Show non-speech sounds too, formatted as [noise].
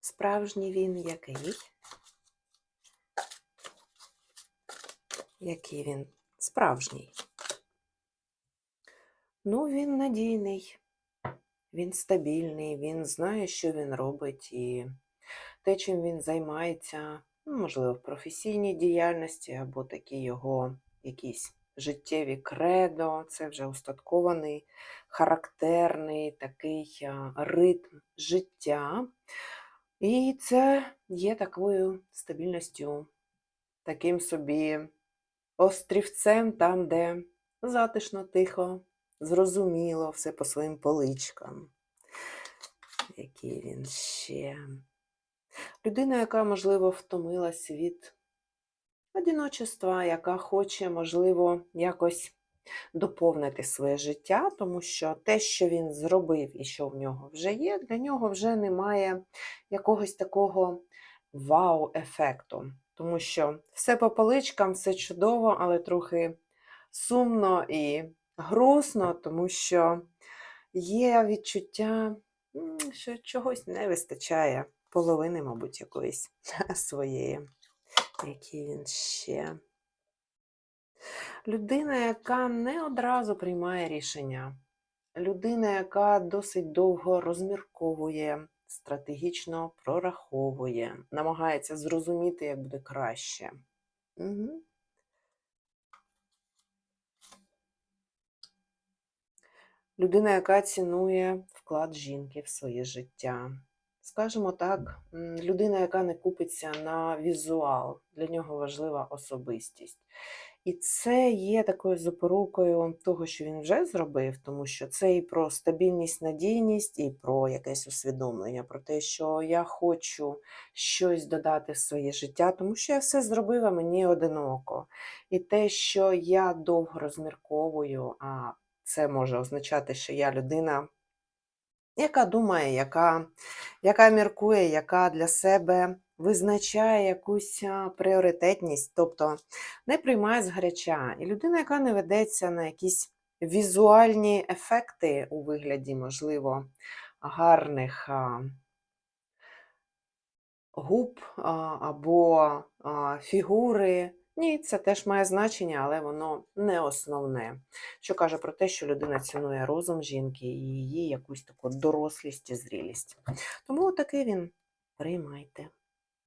Справжній він який? Який він справжній? Ну, він надійний, він стабільний, він знає, що він робить, і те, чим він займається, ну, можливо, в професійній діяльності або такі його якісь життєві кредо, це вже устаткований, характерний такий ритм життя. І це є такою стабільністю, таким собі острівцем там, де затишно, тихо, зрозуміло, все по своїм поличкам. Який він ще. Людина, яка, можливо, втомилась від одиночества, яка хоче, можливо, якось доповнити своє життя, тому що те, що він зробив і що в нього вже є, для нього вже немає якогось такого вау-ефекту. Тому що все по поличкам, все чудово, але трохи сумно і грустно, тому що є відчуття, що чогось не вистачає, половини, мабуть, якоїсь [laughs] своєї. Який він ще. Людина, яка не одразу приймає рішення. Людина, яка досить довго розмірковує, стратегічно прораховує, намагається зрозуміти, як буде краще. Угу. Людина, яка цінує вклад жінки в своє життя. Скажімо так, людина, яка не купиться на візуал, для нього важлива особистість. І це є такою запорукою того, що він вже зробив, тому що це і про стабільність, надійність, і про якесь усвідомлення, про те, що я хочу щось додати в своє життя, тому що я все зробив, а мені одиноко. І те, що я довго розмірковую, а це може означати, що я людина, яка думає, яка, яка міркує, яка для себе визначає якусь пріоритетність, тобто не приймає згаряча. І людина, яка не ведеться на якісь візуальні ефекти у вигляді, можливо, гарних губ або фігури. Ні, це теж має значення, але воно не основне. Що каже про те, що людина цінує розум жінки і її якусь таку дорослість і зрілість. Тому такий він приймайте.